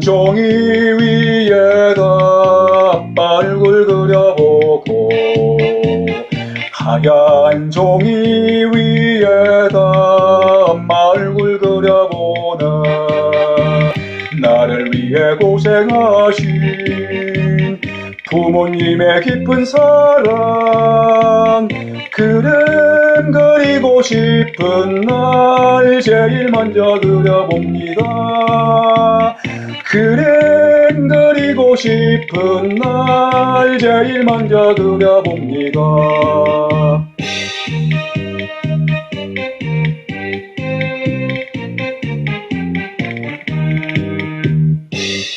종이 위에다 얼굴 그려보고 하얀 종이 위에다 얼굴 그려보나 나를 위해 고생하신 부모님의 깊은 사랑 그림 그리고 싶은 날 제일 먼저 그려봅니다. 그림 그리고 싶은 날 제일 먼저 그려봅니다.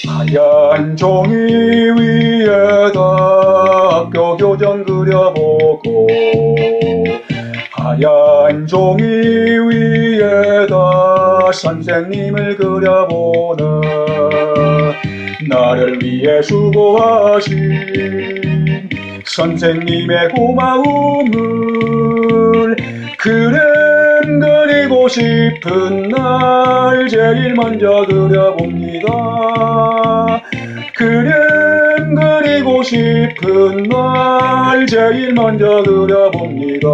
하얀 종이 위에다 학교 교정 그려보고 하얀 종이 위에다 선생님을 그려보는 나를 위해 수고하신 선생님의 고마움을 그림 그리고 싶은 날 제일 먼저 그려봅니다. 그림 그리고 싶은 날 제일 먼저 그려봅니다